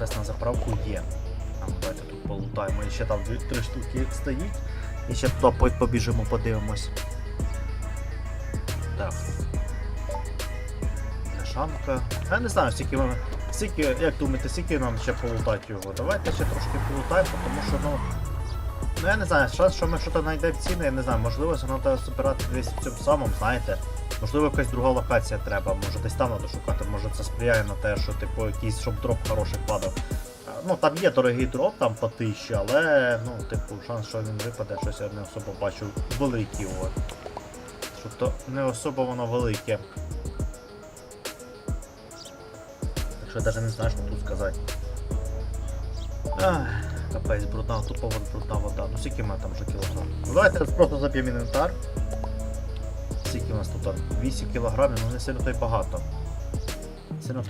якраз на заправку є. Ну, давайте тут полутаємо. І ще там дві, три штуки стоїть. І ще туди побіжимо, подивимось. Так. Лешанка. Я не знаю, скільки ми. Скільки, як думаєте, скільки нам ще полутати його? Давайте ще трошки полутаємо, тому що ну. Ну я не знаю, шанс, що ми щось знайдемо ціни, я не знаю, можливо, це треба збирати десь в цьому самому, знаєте. Можливо, якась друга локація треба, може десь там треба шукати, може це сприяє на те, що типу якийсь, щоб дроп хороший падав. Ну там є дорогий дроп там по тисячі, але ну, типу, шанс, що він випаде, щось я не особо бачу великий. От. Що то не особо воно велике. Якщо навіть не знаю, що тут сказати. Ах, капець, брудна, тупо брудна вода. Ну скільки ми там вже кілограм? Ну давайте просто заб'ємо інвентар. Скільки у нас тут? 8 кілограмів, ну не сильно то й багато. Сильно то